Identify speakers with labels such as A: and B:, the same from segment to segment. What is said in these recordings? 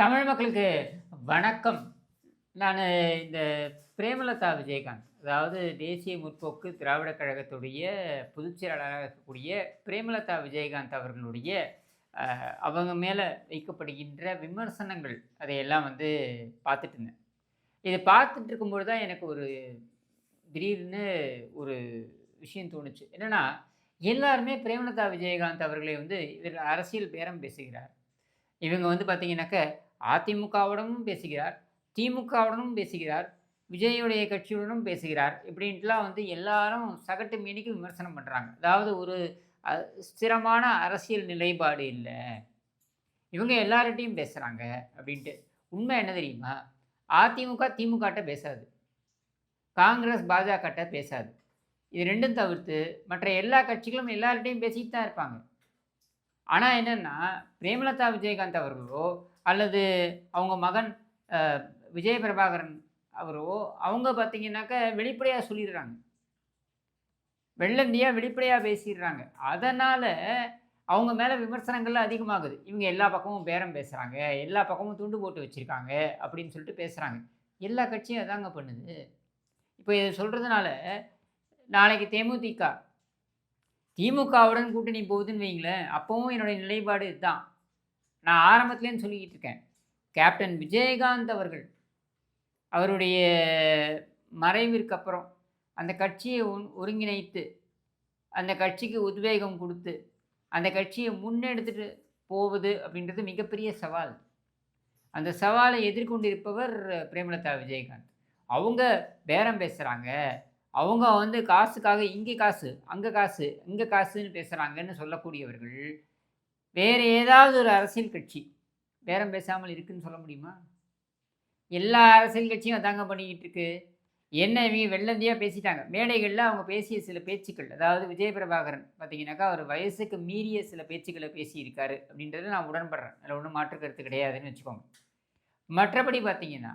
A: தமிழ் மக்களுக்கு வணக்கம். நான் இந்த பிரேமலதா விஜயகாந்த் அதாவது தேசிய முற்போக்கு திராவிட கழகத்துடைய பொதுச் செயலாளராக இருக்கக்கூடிய பிரேமலதா விஜயகாந்த் அவர்களுடைய அவங்க மேலே வைக்கப்படுகின்ற விமர்சனங்கள் அதையெல்லாம் வந்து பார்த்துட்டு இருந்தேன். இதை பார்த்துட்டு இருக்கும்போது தான் எனக்கு ஒரு திடீர்னு ஒரு விஷயம் தோணுச்சு. என்னென்னா எல்லாருமே பிரேமலதா விஜயகாந்த் அவர்களை வந்து இதில் அரசியல் பேரம் பேசுகிறார். இவங்க வந்து பார்த்தீங்கன்னாக்க அதிமுகவுடனும் பேசுகிறார் திமுகவுடனும் பேசுகிறார் விஜயுடைய கட்சியுடனும் பேசுகிறார் இப்படின்ட்டுலாம் வந்து எல்லாரும் சகட்டு மீனிக்கு விமர்சனம் பண்ணுறாங்க அதாவது ஒரு ஸ்திரமான அரசியல் நிலைப்பாடு இல்லை. இவங்க எல்லார்கிட்டையும் பேசுகிறாங்க அப்படின்ட்டு. உண்மை என்ன தெரியுமா? அதிமுக திமுகட்ட பேசாது. காங்கிரஸ் பாஜகட்ட பேசாது. இது ரெண்டும் தவிர்த்து மற்ற எல்லா கட்சிகளும் எல்லார்கிட்டையும் பேசிட்டு தான் இருப்பாங்க. ஆனால் என்னென்னா பிரேமலதா விஜயகாந்த் அவர்களோ அல்லது அவங்க மகன் விஜய பிரபாகரன் அவரோ அவங்க பார்த்தீங்கன்னாக்க வெளிப்படையாக சொல்லிடுறாங்க. வெள்ளந்தியாக வெளிப்படையாக பேசிடுறாங்க. அதனால் அவங்க மேலே விமர்சனங்கள் அதிகமாகுது. இவங்க எல்லா பக்கமும் பேரம் பேசுகிறாங்க எல்லா பக்கமும் துண்டு போட்டு வச்சுருக்காங்க அப்படின்னு சொல்லிட்டு பேசுகிறாங்க எல்லா கட்சியும் அதாங்க பண்ணுது. இப்போ இதை சொல்கிறதுனால நாளைக்கு தேமுதிக திமுகவுடன் கூட்டணி போகுதுன்னு வைங்களேன் அப்போவும் என்னுடைய நிலைப்பாடு இதுதான் நான் ஆரம்பத்துலேருந்து சொல்லிக்கிட்டு இருக்கேன். கேப்டன் விஜயகாந்த் அவர்கள் அவருடைய மறைவிற்கு அப்புறம் அந்த கட்சியை ஒருங்கிணைத்து அந்த கட்சிக்கு உத்வேகம் கொடுத்து அந்த கட்சியை முன்னெடுத்துட்டு போவது அப்படின்றது மிகப்பெரிய சவால். அந்த சவாலை எதிர்கொண்டிருப்பவர் பிரேமலதா விஜயகாந்த். அவங்க பேரம் பேசுகிறாங்க அவங்க வந்து காசுக்காக இங்கே காசு அங்கே காசு இங்கே காசுன்னு பேசுகிறாங்கன்னு சொல்லக்கூடியவர்கள் வேறு ஏதாவது ஒரு அரசியல் கட்சி பேரம் பேசாமல் இருக்குன்னு சொல்ல முடியுமா? எல்லா அரசியல் கட்சியும் அதாங்க பண்ணிக்கிட்டு இருக்கு. என்ன இவங்க வெள்ளந்தியாக பேசிட்டாங்க. மேடைகளில் அவங்க பேசிய சில பேச்சுக்கள் அதாவது விஜய பிரபாகரன் பார்த்தீங்கன்னாக்கா அவர் வயசுக்கு மீறிய சில பேச்சுக்களை பேசியிருக்காரு அப்படின்றத நான் உடன்படுறேன். அதில் ஒன்றும் மாற்று கருத்து கிடையாதுன்னு வச்சுக்கோங்க. மற்றபடி பார்த்தீங்கன்னா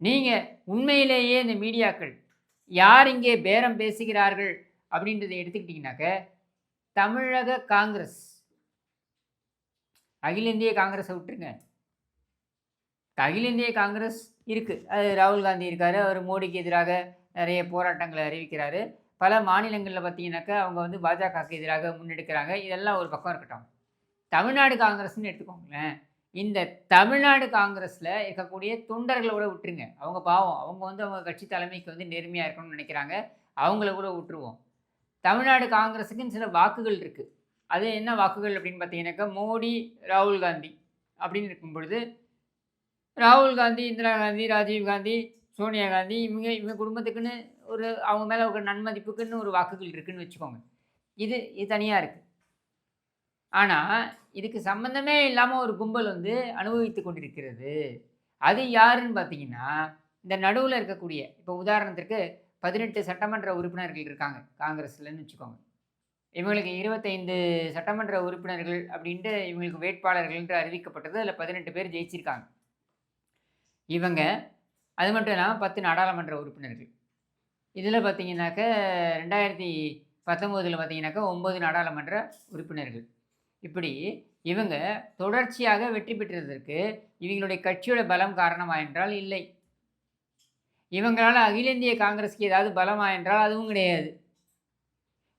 A: நீங்கள் உண்மையிலேயே இந்த மீடியாக்கள் யார் இங்கே பேரம் பேசுகிறார்கள் அப்படின்றத எடுத்துக்கிட்டிங்கனாக்க தமிழக காங்கிரஸ். அகில இந்திய காங்கிரஸை விட்டுருங்க. அகில இந்திய காங்கிரஸ் இருக்குது அது ராகுல் காந்தி இருக்கார். அவர் மோடிக்கு எதிராக நிறைய போராட்டங்களை அறிவிக்கிறாரு. பல மாநிலங்களில் பார்த்தீங்கன்னாக்கா அவங்க வந்து பாஜகவுக்கு எதிராக முன்னெடுக்கிறாங்க. இதெல்லாம் ஒரு பக்கம் இருக்கட்டும். தமிழ்நாடு காங்கிரஸ்னு எடுத்துக்கோங்களேன். இந்த தமிழ்நாடு காங்கிரஸில் இருக்கக்கூடிய தொண்டர்களை கூட விட்டுருங்க. அவங்க பாவம். அவங்க வந்து அவங்க கட்சி தலைமைக்கு வந்து நேர்மையாக இருக்கணும்னு நினைக்கிறாங்க. அவங்கள கூட விட்டுருவோம். தமிழ்நாடு காங்கிரஸுக்குன்னு சில வாக்குகள் இருக்குது அது என்ன வாக்குகள் அப்படின்னு பார்த்தீங்கன்னாக்கா மோடி ராகுல் காந்தி அப்படின்னு இருக்கும் பொழுது ராகுல் காந்தி இந்திரா காந்தி ராஜீவ் காந்தி சோனியா காந்தி இவங்க இவங்க குடும்பத்துக்குன்னு ஒரு அவங்க மேலே ஒரு நன்மதிப்புக்குன்னு ஒரு வாக்குகள் இருக்குதுன்னு வச்சுக்கோங்க. இது இது தனியாக இருக்குது ஆனால் இதுக்கு சம்மந்தமே இல்லாமல் ஒரு கும்பல் வந்து அனுபவித்து கொண்டிருக்கிறது. அது யாருன்னு பார்த்தீங்கன்னா இந்த நடுவில் இருக்கக்கூடிய இப்போ உதாரணத்திற்கு பதினெட்டு சட்டமன்ற உறுப்பினர்கள் இருக்காங்க காங்கிரஸ்லன்னு வச்சுக்கோங்க. இவங்களுக்கு இருபத்தைந்து சட்டமன்ற உறுப்பினர்கள் அப்படின்ட்டு இவங்களுக்கு வேட்பாளர்கள் என்று அறிவிக்கப்பட்டது. அதில் பதினெட்டு பேர் ஜெயிச்சிருக்காங்க. இவங்க அது மட்டும் இல்லாமல் பத்து நாடாளுமன்ற உறுப்பினர்கள். இதில் பார்த்தீங்கன்னாக்க ரெண்டாயிரத்தி பத்தொம்போதில் பார்த்தீங்கன்னாக்கா ஒம்பது நாடாளுமன்ற உறுப்பினர்கள். இப்படி இவங்க தொடர்ச்சியாக வெற்றி பெற்றதற்கு இவங்களுடைய கட்சியோட பலம் காரணமா என்றால் இல்லை. இவங்களால் அகில இந்திய காங்கிரஸ்க்கு ஏதாவது பலமா என்றால் அதுவும் கிடையாது.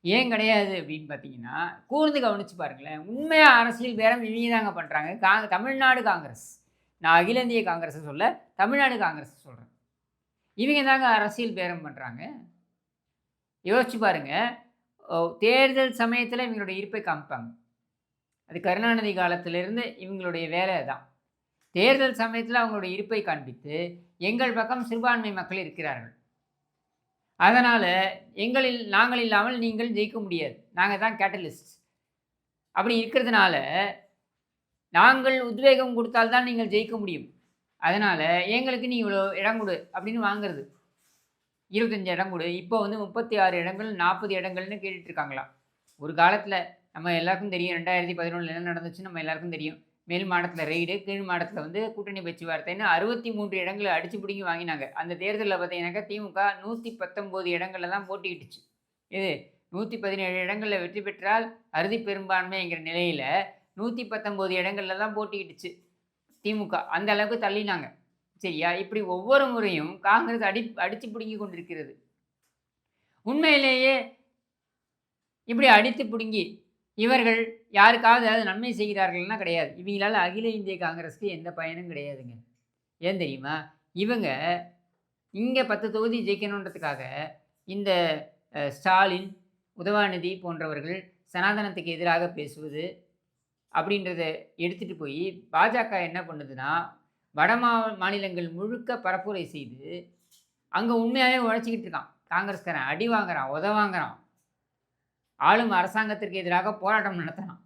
A: ஏன் கிடையாது அப்படின்னு பார்த்தீங்கன்னா கூர்ந்து கவனிச்சு பாருங்களேன். உண்மையாக அரசியல் பேரம் இவங்க தாங்க பண்ணுறாங்க கா தமிழ்நாடு காங்கிரஸ். நான் அகில இந்திய காங்கிரஸை சொல்ல தமிழ்நாடு காங்கிரஸ் சொல்கிறேன் இவங்க தாங்க அரசியல் பேரம் பண்ணுறாங்க யோசிச்சு பாருங்க. ஓ, தேர்தல் சமயத்தில் இவங்களுடைய இருப்பை காமிப்பாங்க. அது கருணாநிதி காலத்திலிருந்து இவங்களுடைய வேலை தான் தேர்தல் சமயத்தில் அவங்களுடைய இருப்பை காண்பித்து எங்கள் பக்கம் சிறுபான்மை மக்கள் இருக்கிறார்கள். அதனால் எங்களில் நாங்கள் இல்லாமல் நீங்கள் ஜெயிக்க முடியாது. நாங்கள் தான் கேட்டலிஸ்ட். அப்படி இருக்கிறதுனால நாங்கள் உத்வேகம் கொடுத்தால்தான் நீங்கள் ஜெயிக்க முடியும். அதனால் எங்களுக்கு நீ இவ்வளோ இடம் கொடு அப்படின்னு வாங்குறது. இருபத்தஞ்சி இடம் கொடு. இப்போ வந்து முப்பத்தி ஆறு இடங்கள் நாற்பது இடங்கள்னு கேட்டுட்ருக்காங்களாம் ஒரு காலத்தில் நம்ம எல்லாருக்கும் தெரியும். ரெண்டாயிரத்தி பதினொன்றில் என்ன நடந்துச்சு நம்ம எல்லாருக்கும் தெரியும். மேல் மாடத்தில் ரெய்டு கீழ் மாடத்தில் வந்து கூட்டணி பேச்சுவார்த்தைன்னு அறுபத்தி மூன்று இடங்களை அடிச்சு பிடிங்கி வாங்கினாங்க. அந்த தேர்தலில் பார்த்தீங்கன்னாக்கா திமுக நூற்றி பத்தொம்போது இடங்களில் தான் போட்டிக்கிட்டுச்சு இது நூற்றி பதினேழு இடங்களில் வெற்றி பெற்றால் அறுதி பெரும்பான்மைங்கிற நிலையில் நூற்றி பத்தொம்போது இடங்களில் தான் போட்டிக்கிட்டுச்சு திமுக. அந்த அளவுக்கு தள்ளினாங்க. சரியா? இப்படி ஒவ்வொரு முறையும் காங்கிரஸ் அடி அடித்து பிடுங்கி கொண்டிருக்கிறது. உண்மையிலேயே இப்படி அடித்து பிடுங்கி இவர்கள் யாருக்காவது ஏதாவது நன்மை செய்கிறார்கள்னா கிடையாது. இவங்களால் அகில இந்திய காங்கிரஸ்க்கு எந்த பயனும் கிடையாதுங்க. ஏன் தெரியுமா? இவங்க இங்கே பத்து தொகுதி ஜெயிக்கணுன்றதுக்காக இந்த ஸ்டாலின் உதவாநிதி போன்றவர்கள் சனாதனத்துக்கு எதிராக பேசுவது அப்படின்றத எடுத்துகிட்டு போய் பாஜக என்ன பண்ணுதுன்னா வட மா மாநிலங்கள் முழுக்க பரப்புரை செய்து அங்கே உண்மையாகவே உழைச்சிக்கிட்டு இருக்கான். காங்கிரஸ்காரன் அடி வாங்குறான் உத வாங்குறான். ஆளும் அரசாங்கத்திற்கு எதிராக போராட்டம் நடத்தலாம்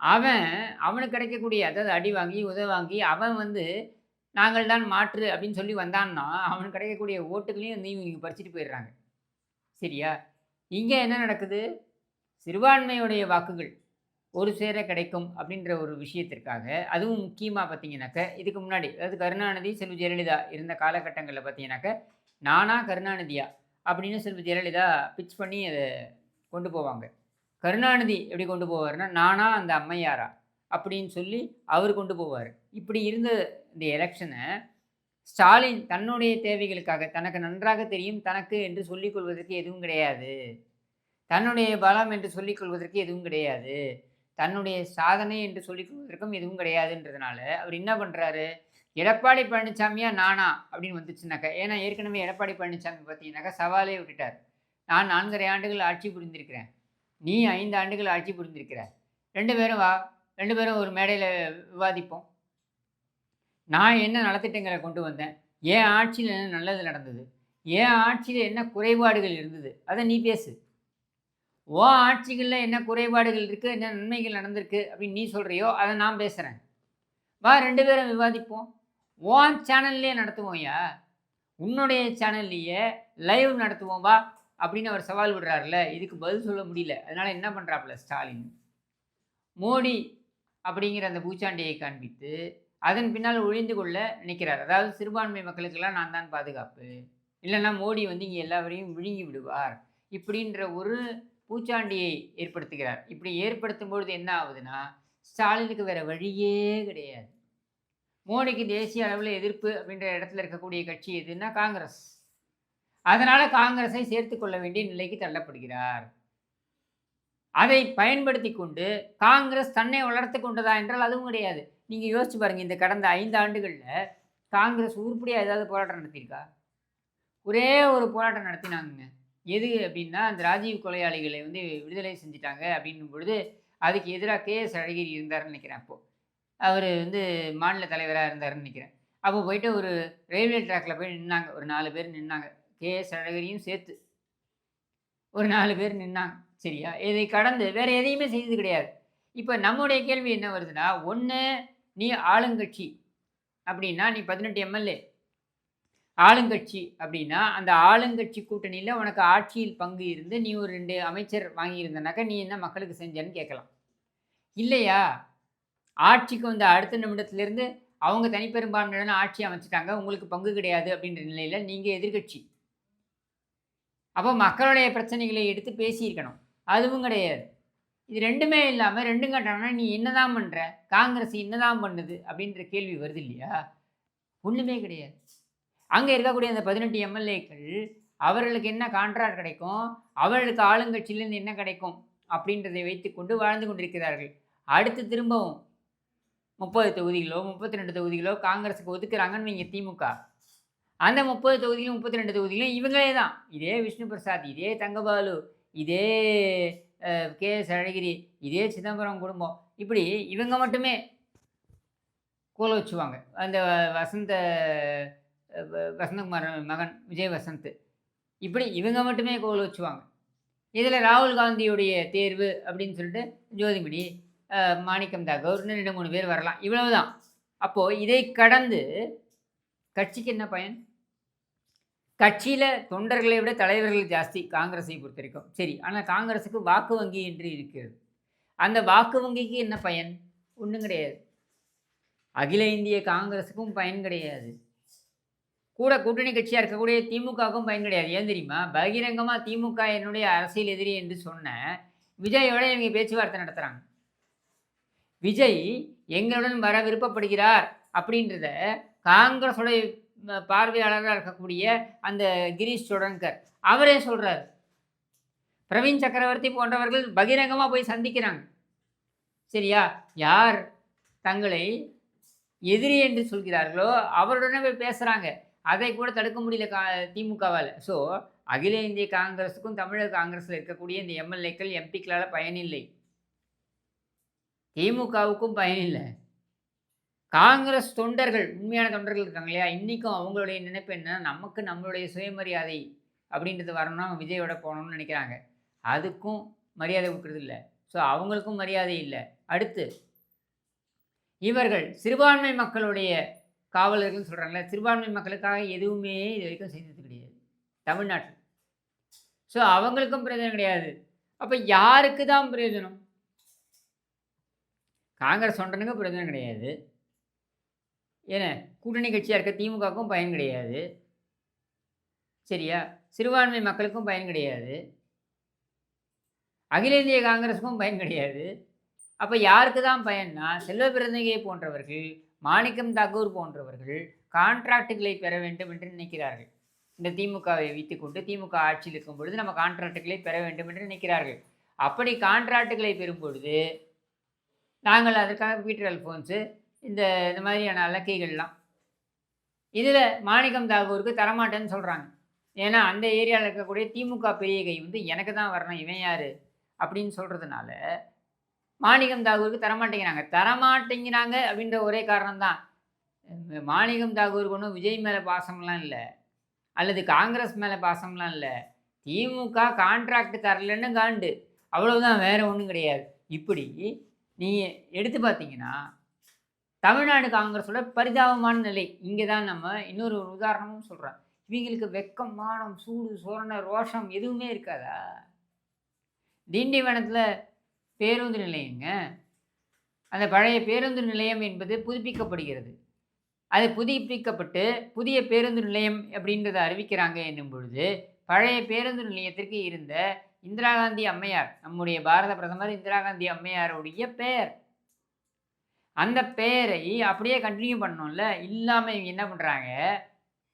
A: அவன் அவனுக்கு கிடைக்கக்கூடிய அதாவது அடி வாங்கி உதவி வாங்கி அவன் வந்து நாங்கள் தான் மாற்று அப்படின்னு சொல்லி வந்தான்னா அவனுக்கு கிடைக்கக்கூடிய ஓட்டுகளையும் வந்து இவங்க பறிச்சுட்டு போயிடுறாங்க. சரியா? இங்கே என்ன நடக்குது? சிறுபான்மையுடைய வாக்குகள் ஒரு சேர கிடைக்கும் அப்படின்ற ஒரு விஷயத்திற்காக அதுவும் முக்கியமாக பார்த்தீங்கன்னாக்க இதுக்கு முன்னாடி அதாவது கருணாநிதி செல்வி ஜெயலலிதா இருந்த காலகட்டங்களில் பார்த்தீங்கன்னாக்க நானா கருணாநிதியா? அப்படின்னு செல்வி ஜெயலலிதா பிச் பண்ணி அதை கொண்டு போவாங்க. கருணாநிதி எப்படி கொண்டு போவார்னா நானா அந்த அம்மையாரா? அப்படின்னு சொல்லி அவர் கொண்டு போவார். இப்படி இருந்த இந்த எலெக்ஷனை ஸ்டாலின் தன்னுடைய தேவைகளுக்காக தனக்கு நன்றாக தெரியும் தனக்கு என்று சொல்லிக்கொள்வதற்கு எதுவும் கிடையாது. தன்னுடைய பலம் என்று சொல்லிக் கொள்வதற்கு எதுவும் கிடையாது. தன்னுடைய சாதனை என்று சொல்லிக்கொள்வதற்கும் எதுவும் கிடையாதுன்றதுனால அவர் என்ன பண்ணுறாரு எடப்பாடி பழனிசாமியா நானா? அப்படின்னு வந்துச்சுனாக்கா ஏன்னா ஏற்கனவே எடப்பாடி பழனிசாமி பார்த்தீங்கன்னாக்கா சவாலே விட்டுட்டார். நான் நான்கரை ஆண்டுகள் ஆட்சி புரிந்திருக்கிறேன். நீ ஐந்து ஆண்டுகள் ஆட்சி புரிந்திருக்கிற. ரெண்டு பேரும் வா. ரெண்டு பேரும் ஒரு மேடையில் விவாதிப்போம். நான் என்ன நலத்திட்டங்களை கொண்டு வந்தேன்? என் ஆட்சியில் என்ன நல்லது நடந்தது? என் ஆட்சியில் என்ன குறைபாடுகள் இருந்தது? அதை நீ பேசு. ஓ ஆட்சிகளில் என்ன குறைபாடுகள் இருக்குது என்ன நன்மைகள் நடந்திருக்கு? அப்படின்னு நீ சொல்கிறியோ அதை நான் பேசுகிறேன் வா ரெண்டு பேரும் விவாதிப்போம். ஓன் சேனல்லையே நடத்துவோம்யா உன்னுடைய சேனல்லையே லைவ் நடத்துவோம். வா. அப்படின்னு அவர் சவால் விடுறாருல இதுக்கு பதில் சொல்ல முடியல. அதனால் என்ன பண்ணுறாப்புல ஸ்டாலின்? மோடி அப்படிங்கிற அந்த பூச்சாண்டியை காண்பித்து அதன் பின்னால் ஒழிந்து கொள்ள நினைக்கிறார். அதாவது சிறுபான்மை மக்களுக்கெல்லாம் நான் தான் பாதுகாப்பு. இல்லைன்னா மோடி வந்து இங்கே எல்லாவரையும் விழுங்கி விடுவார் இப்படின்ற ஒரு பூச்சாண்டியை ஏற்படுத்துகிறார். இப்படி ஏற்படுத்தும் பொழுது என்ன ஆகுதுன்னா ஸ்டாலினுக்கு வேறு வழியே கிடையாது. மோடிக்கு தேசிய அளவில் எதிர்ப்பு அப்படின்ற இடத்துல இருக்கக்கூடிய கட்சி எதுன்னா காங்கிரஸ். அதனால் காங்கிரஸை சேர்த்து கொள்ள வேண்டிய நிலைக்கு தள்ளப்படுகிறார். அதை பயன்படுத்தி கொண்டு காங்கிரஸ் தன்னை வளர்த்து கொண்டதா என்றால் அதுவும் கிடையாது. நீங்கள் யோசிச்சு பாருங்கள் இந்த கடந்த ஐந்து ஆண்டுகளில் காங்கிரஸ் உருப்படியாக ஏதாவது போராட்டம் நடத்தியிருக்கா? ஒரே ஒரு போராட்டம் நடத்தினாங்க எது அப்படின்னா அந்த ராஜீவ் கொலையாளிகளை வந்து விடுதலை செஞ்சுட்டாங்க அப்படின்னும் பொழுது அதுக்கு எதிராக கே எஸ் அழகிரி இருந்தாருன்னு நினைக்கிறேன் அப்போது அவர் வந்து மாநில தலைவராக இருந்தாருன்னு நினைக்கிறேன். அப்போ போயிட்டு ஒரு ரயில்வே ட்ராக்ல போய் நின்னாங்க. ஒரு நாலு பேர் நின்னாங்க. கே எஸ் அழகிரியும் சேர்த்து ஒரு நாலு பேர் நின்னாங்க. சரியா? இதை கடந்து வேற எதையுமே செய்தது கிடையாது. இப்போ நம்முடைய கேள்வி என்ன வருதுன்னா ஒன்று நீ ஆளுங்கட்சி அப்படின்னா நீ பதினெட்டு எம்எல்ஏ. ஆளுங்கட்சி அப்படின்னா அந்த ஆளுங்கட்சி கூட்டணியில் உனக்கு ஆட்சியில் பங்கு இருந்து நீ ஒரு ரெண்டு அமைச்சர் வாங்கியிருந்தனாக்கா நீ என்ன மக்களுக்கு செஞ்சேன்னு கேட்கலாம். இல்லையா? ஆட்சிக்கு வந்த அடுத்த நிமிடத்துலேருந்து அவங்க தனிப்பெரும்பான்மையான ஆட்சி அமைச்சிட்டாங்க உங்களுக்கு பங்கு கிடையாது அப்படின்ற நிலையில் நீங்கள் எதிர்க்கட்சி. அப்போ மக்களுடைய பிரச்சனைகளை எடுத்து பேசியிருக்கணும். அதுவும் கிடையாது. இது ரெண்டுமே இல்லாமல் ரெண்டும் கட்டணம்னா நீ என்னதான் பண்ணுற காங்கிரஸ் என்னதான் பண்ணுது? அப்படின்ற கேள்வி வருது இல்லையா? ஒன்றுமே கிடையாது. அங்கே இருக்கக்கூடிய அந்த பதினெட்டு எம்எல்ஏக்கள் அவர்களுக்கு என்ன கான்ட்ராக்ட் கிடைக்கும்? அவர்களுக்கு ஆளுங்கட்சியிலேருந்து என்ன கிடைக்கும்? அப்படின்றதை வைத்துக்கொண்டு வாழ்ந்து கொண்டிருக்கிறார்கள். அடுத்து திரும்பவும் முப்பது தொகுதிகளோ முப்பத்தி ரெண்டு தொகுதிகளோ காங்கிரஸுக்கு ஒதுக்குறாங்கன்னு வைங்க திமுக. அந்த முப்பது தொகுதியிலும் முப்பத்தி ரெண்டு தொகுதியிலும் இவங்களே தான். இதே விஷ்ணு பிரசாத் இதே தங்கபாலு இதே கே எஸ் அழகிரி இதே சிதம்பரம் குடும்பம். இப்படி இவங்க மட்டுமே கோல வச்சுவாங்க. அந்த வசந்த வசந்தகுமார் மகன் விஜய் வசந்த். இப்படி இவங்க மட்டுமே கோல் வச்சுவாங்க. இதில் ராகுல் காந்தியுடைய தேர்வு அப்படின்னு சொல்லிட்டு ஜோதிமணி மாணிக்கம் தாகூர் இன்னும் ரெண்டு மூணு பேர் வரலாம். இவ்வளவுதான். அப்போது இதை கடந்து கட்சிக்கு என்ன பயன்? கட்சியில் தொண்டர்களை விட தலைவர்கள் ஜாஸ்தி காங்கிரஸை பொறுத்த வரைக்கும் சரி ஆனால் காங்கிரஸுக்கு வாக்கு வங்கி என்று இருக்கிறது. அந்த வாக்கு வங்கிக்கு என்ன பயன்? ஒன்றும் கிடையாது. அகில இந்திய காங்கிரஸுக்கும் பயன் கிடையாது. கூட கூட்டணி கட்சியாக இருக்கக்கூடிய திமுகவுக்கும் பயன் கிடையாது. ஏன் தெரியுமா? பகிரங்கமாக திமுக என்னுடைய அரசியல் எதிரி என்று சொன்ன விஜயோட இவங்க பேச்சுவார்த்தை நடத்துகிறாங்க விஜய் எங்களுடன் வர விருப்பப்படுகிறார் அப்படின்றத காங்கிரஸோட பார்வையாளராக இருக்கக்கூடிய அந்த கிரீஷ் சோடங்கர். அவரே சொல்கிறார் பிரவீன் சக்கரவர்த்தி போன்றவர்கள் பகிரங்கமாக போய் சந்திக்கிறாங்க. சரியா? யார் தங்களை எதிரி என்று சொல்கிறார்களோ அவருடனே போய் பேசுகிறாங்க அதை கூட தடுக்க முடியல கா திமுகவால். ஸோ அகில இந்திய காங்கிரஸுக்கும் தமிழக காங்கிரஸில் இருக்கக்கூடிய இந்த எம்எல்ஏக்கள் எம்பிக்களால் பயனில்லை. திமுகவுக்கும் பயனில்லை. காங்கிரஸ் தொண்டர்கள் உண்மையான தொண்டர்கள் இருக்காங்க இல்லையா? இன்றைக்கும் அவங்களுடைய நினைப்பு என்னன்னா நமக்கு நம்மளுடைய சுயமரியாதை அப்படின்றது வரணும்னா விஜயோட போகணும்னு நினைக்கிறாங்க. அதுக்கும் மரியாதை கொடுக்குறது இல்லை. ஸோ அவங்களுக்கும் மரியாதை இல்லை. அடுத்து இவர்கள் சிறுபான்மை மக்களுடைய காவலர்கள் சொல்கிறாங்களே சிறுபான்மை மக்களுக்காக எதுவுமே இது வரைக்கும் செய்தது கிடையாது. தமிழ்நாட்டில். ஸோ அவங்களுக்கும் பிரயோஜனம் கிடையாது. அப்போ யாருக்கு தான் பிரயோஜனம்? காங்கிரஸ் தொண்டனுக்கு பிரயோஜனம் கிடையாது. ஏன்னா கூட்டணி கட்சியாக இருக்க திமுகவுக்கும் பயன் கிடையாது. சரியா? சிறுபான்மை மக்களுக்கும் பயன் கிடையாது. அகில இந்திய காங்கிரஸுக்கும் பயன் கிடையாது. அப்போ யாருக்கு தான் பயன்னா செல்வ பிறந்தகை போன்றவர்கள் மாணிக்கம் தாக்கூர் போன்றவர்கள் கான்ட்ராக்டுகளை பெற வேண்டும் என்று நினைக்கிறார்கள். இந்த திமுகவை வைத்துக்கொண்டு திமுக ஆட்சியில் இருக்கும் பொழுது நம்ம கான்ட்ராக்டுகளை பெற வேண்டும் என்று நினைக்கிறார்கள். அப்படி கான்ட்ராக்டுகளை பெறும் பொழுது நாங்கள் அதற்காக பீட்டர் அல்ஃபோன்ஸு இந்த இந்த மாதிரியான அலக்கைகள்லாம். இதில் மாணிக்கம் தாகூருக்கு தரமாட்டேன்னு சொல்கிறாங்க ஏன்னா அந்த ஏரியாவில் இருக்கக்கூடிய திமுக பெரிய கை வந்து எனக்கு தான் வரணும் இவன் யார்? அப்படின்னு சொல்கிறதுனால மாணிக்கம் தாகூருக்கு தரமாட்டேங்கிறாங்க. தரமாட்டேங்கிறாங்க அப்படின்ற ஒரே காரணம் தான் மாணிக்கம் தாகூருக்கு ஒன்றும் விஜய் மேலே பாசம்லாம் இல்லை. அல்லது காங்கிரஸ் மேலே பாசம்லாம் இல்லை. திமுக கான்ட்ராக்ட் தரலன்னு காண்டு. அவ்வளவுதான் வேறு ஒன்றும் கிடையாது. இப்படி நீங்கள் எடுத்து பார்த்தீங்கன்னா தமிழ்நாடு காங்கிரஸோட பரிதாபமான நிலை. இங்கே தான் நம்ம இன்னொரு ஒரு உதாரணமும் சொல்கிறோம் இவங்களுக்கு வெக்கம் மானம் சூடு சோரண ரோஷம் எதுவுமே இருக்காதா? திண்டிவனத்தில் பேருந்து நிலையங்க. அந்த பழைய பேருந்து நிலையம் என்பது புதுப்பிக்கப்படுகிறது. அது புதுப்பிக்கப்பட்டு புதிய பேருந்து நிலையம் அப்படின்றத அறிவிக்கிறாங்க என்னும் பொழுது பழைய பேருந்து நிலையத்திற்கு இருந்த இந்திரா காந்தி அம்மையார் நம்முடைய பாரத பிரதமர் இந்திரா காந்தி அம்மையாருடைய பெயர் அந்த பெயரை அப்படியே கண்டினியூ பண்ணோம்ல இல்லாமல் இவங்க என்ன பண்ணுறாங்க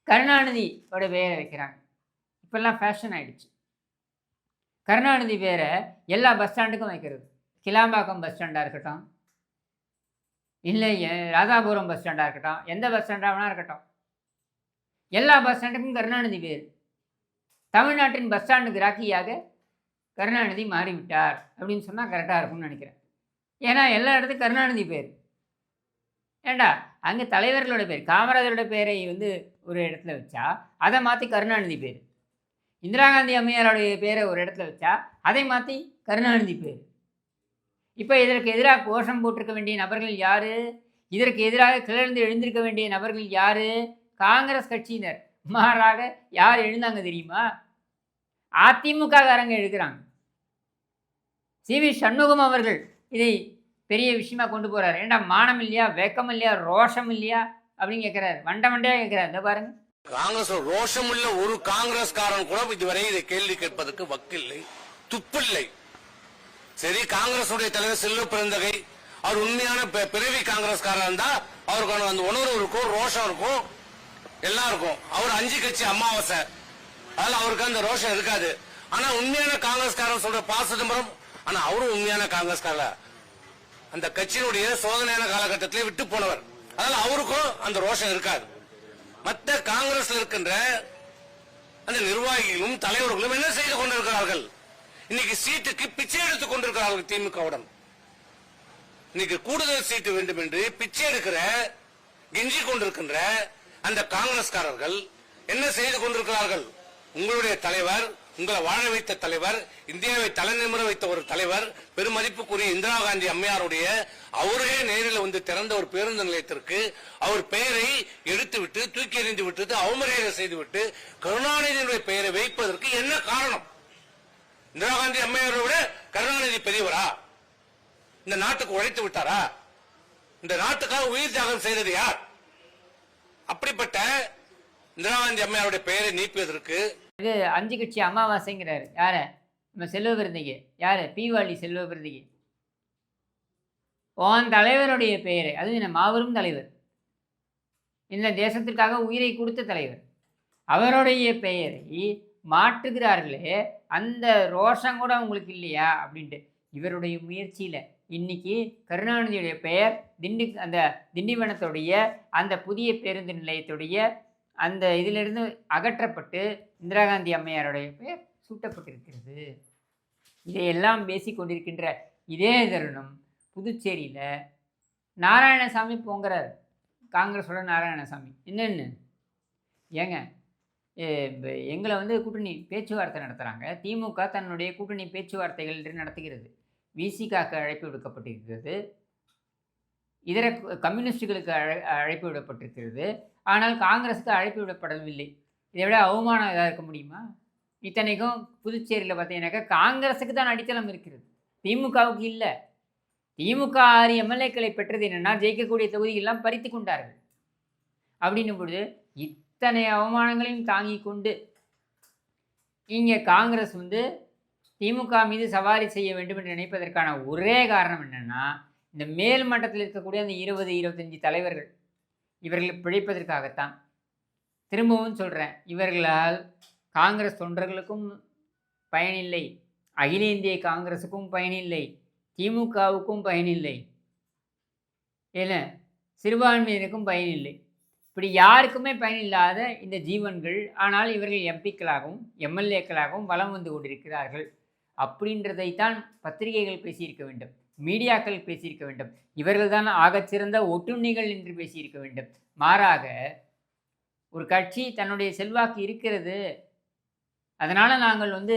A: கருணாநிதியோட பெயரை வைக்கிறாங்க. இப்போல்லாம் ஃபேஷன் ஆகிடுச்சு கருணாநிதி பேரை எல்லா பஸ் ஸ்டாண்டுக்கும் வைக்கிறது. கிளாம்பாக்கம் பஸ் ஸ்டாண்டாக இருக்கட்டும் இல்லை ராதாபுரம் பஸ் ஸ்டாண்டாக இருக்கட்டும் எந்த பஸ் ஸ்டாண்டாக வேணா இருக்கட்டும். எல்லா பஸ் ஸ்டாண்டுக்கும் கருணாநிதி பேர். தமிழ்நாட்டின் பஸ் ஸ்டாண்டுக்கு ராக்கியாக கருணாநிதி மாறிவிட்டார் அப்படின்னு சொன்னால் கரெக்டாக இருக்கும்னு நினைக்கிறேன். ஏன்னா எல்லா இடத்துக்கும் கருணாநிதி பேர். ஏண்டா? அங்கே தலைவர்களோட பேர் காமராஜரோட பேரை வந்து ஒரு இடத்துல வச்சா அதை மாற்றி கருணாநிதி பேர். இந்திரா காந்தி அம்மையாருடைய பேரை ஒரு இடத்துல வச்சா அதை மாற்றி கருணாநிதி பேர். இப்போ இதற்கு எதிராக கோஷம் போட்டிருக்க வேண்டிய நபர்கள் யார்? இதற்கு எதிராக கிளர்ந்து எழுந்திருக்க வேண்டிய நபர்கள் யார்? காங்கிரஸ் கட்சியினர். மாறாக யார் எழுந்தாங்க தெரியுமா? அதிமுககாரங்க எழுதுகிறாங்க சி வி சண்முகம் அவர்கள் இதை பெரிய விஷயமா கொண்டு போகிறார் ஏண்டா மானம் இல்லையா? வெக்கம் இல்லையா? ரோஷம் இல்லையா? அப்படின்னு கேட்குறாரு வண்ட வண்டையாக கேட்குறாரு இந்த பாருங்க.
B: காங்கிரஸ் ரோஷமுள்ள ஒரு காங்கிரஸ்காரன் கூட இதுவரை இதை கேள்வி கேட்பதற்கு வக்கில்லை துப்பில்லை. சரி காங்கிரஸ் தலைவர் செல்வ பிறந்தகை அவர் உண்மையான பி- பிறவி காங்கிரஸ்காரர் இருந்தா அவருக்கான அந்த உணர்வு இருக்கும் ரோஷம் இருக்கும் எல்லாம் இருக்கும். அவர் அஞ்சு கட்சி அமாவாசை. அதனால அவருக்கு அந்த ரோஷம் இருக்காது. ஆனா உண்மையான காங்கிரஸ்காரன் சொல்ற பா சிதம்பரம் ஆனா அவரும் உண்மையான காங்கிரஸ்காரர் அந்த கட்சியினுடைய சோதனையான காலகட்டத்திலே விட்டு போனவர். அதனால அவருக்கும் அந்த ரோஷம் இருக்காது. மற்ற காங்கிரஸ்ல இருக்கின்ற அந்த நிர்வாகிகளும் தலைவர்களும் என்ன செய்து கொண்டிருக்கிறார்கள்? இன்னைக்கு சீட்டுக்கு பிச்சை எடுத்துக் கொண்டிருக்கிறார்கள் திமுகவுடன். இன்னைக்கு கூடுதல் சீட்டு வேண்டும் என்று பிச்சை எடுக்கிற கெஞ்சி கொண்டிருக்கின்ற அந்த காங்கிரஸ்காரர்கள் என்ன செய்து கொண்டிருக்கிறார்கள்? உங்களுடைய தலைவர் உங்களை வாழ வைத்த தலைவர் இந்தியாவை தலைநிமிர வைத்த ஒரு தலைவர் பெருமதிப்புக்குரிய இந்திரா காந்தி அம்மையாருடைய அவரே நேரில் வந்து திறந்த ஒரு பேருந்து நிலையத்திற்கு அவர் பெயரை எடுத்துவிட்டு தூக்கி எறிந்து விட்டு அவமரியாதை செய்துவிட்டு கருணாநிதியினுடைய பெயரை வைப்பதற்கு என்ன காரணம்? இந்திரா காந்தி அம்மையாரை விட கருணாநிதி பெரியவரா? இந்த நாட்டுக்கு உழைத்து விட்டாரா? இந்த நாட்டுக்காக உயிர் தியாகம் செய்தது யார்? அப்படிப்பட்ட இந்திரா காந்தி அம்மையாருடைய பெயரை நீப்பதற்கு
A: இது அஞ்சு கட்சி அமாவாசைங்கிறாரு. யார்? நம்ம செல்வ விருந்திகை யாரு? பீவாளி செல்வ விருந்திகை உன் தலைவருடைய பெயரை. அதுவும் என்ன மாபெரும் தலைவர். இந்த தேசத்திற்காக உயிரை கொடுத்த தலைவர். அவருடைய பெயரை மாற்றுகிறார்களே அந்த ரோஷம் கூட உங்களுக்கு இல்லையா? அப்படின்ட்டு. இவருடைய முயற்சியில் இன்னைக்கு கருணாநிதியுடைய பெயர் திண்டி அந்த திண்டிவனத்துடைய அந்த புதிய பேருந்து நிலையத்துடைய அந்த இதிலிருந்து அகற்றப்பட்டு இந்திரா காந்தி அம்மையாருடைய பெயர் சூட்டப்பட்டிருக்கிறது. இதையெல்லாம் பேசி கொண்டிருக்கின்ற இதே தருணம் புதுச்சேரியில் நாராயணசாமி போங்கிறார். காங்கிரஸோட நாராயணசாமி. என்னென்னு? ஏங்க எங்களை வந்து கூட்டணி பேச்சுவார்த்தை நடத்துகிறாங்க திமுக தன்னுடைய கூட்டணி பேச்சுவார்த்தைகள் என்று நடத்துகிறது. விசிகாக்கு அழைப்பு விடுக்கப்பட்டிருக்கிறது. இதர கம்யூனிஸ்டுகளுக்கு அழை அழைப்பு விடப்பட்டிருக்கிறது. ஆனால் காங்கிரஸுக்கு அழைப்பு விடப்படவில்லை. இதை விட அவமானம் ஏதாவது இருக்க முடியுமா? இத்தனைக்கும் புதுச்சேரியில் பார்த்தீங்கன்னாக்கா காங்கிரஸுக்கு தான் அடித்தளம் இருக்கிறது. திமுகவுக்கு இல்லை. திமுக ஆறு எம்எல்ஏக்களை பெற்றது என்னென்னா ஜெயிக்கக்கூடிய தொகுதிகளெல்லாம் பறித்து கொண்டார்கள். அப்படின்னும் பொழுது இத்தனை அவமானங்களையும் தாங்கி கொண்டு இங்கே காங்கிரஸ் வந்து திமுக மீது சவாரி செய்ய வேண்டும் என்று நினைப்பதற்கான ஒரே காரணம் என்னென்னா இந்த மேல் மட்டத்தில் இருக்கக்கூடிய அந்த இருபது இருபத்தஞ்சி தலைவர்கள் இவர்கள் பிழைப்பதற்காகத்தான். திரும்பவும் சொல்கிறேன் இவர்களால் காங்கிரஸ் தொண்டர்களுக்கும் பயனில்லை அகில இந்திய காங்கிரஸுக்கும் பயனில்லை திமுகவுக்கும் பயனில்லை என்ன? சிறுபான்மையினருக்கும் பயனில்லை. இப்படி யாருக்குமே பயனில்லாத இந்த ஜீவன்கள் ஆனால் இவர்கள் எம்பிக்களாகவும் எம்எல்ஏக்களாகவும் வலம் வந்து கொண்டிருக்கிறார்கள். அப்படின்றதைத்தான் பத்திரிகைகள் பேசியிருக்க வேண்டும் மீடியாக்கள் பேசியிருக்க வேண்டும். இவர்கள்தான் ஆகச்சிறந்த ஒட்டுண்ணிகள் என்று பேசியிருக்க வேண்டும். மாறாக ஒரு கட்சி தன்னுடைய செல்வாக்கு இருக்கிறது. அதனால் நாங்கள் வந்து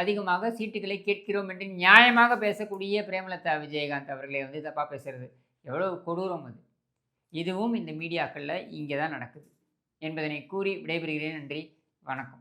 A: அதிகமாக சீட்டுகளை கேட்கிறோம் என்று நியாயமாக பேசக்கூடிய பிரேமலதா விஜயகாந்த் அவர்களை வந்து தப்பாக பேசுறது. எவ்வளோ கொடூரம் அது. இதுவும் இந்த மீடியாக்களில் இங்கே தான் நடக்குது. என்பதனை கூறி விடைபெறுகிறேன். நன்றி. வணக்கம்.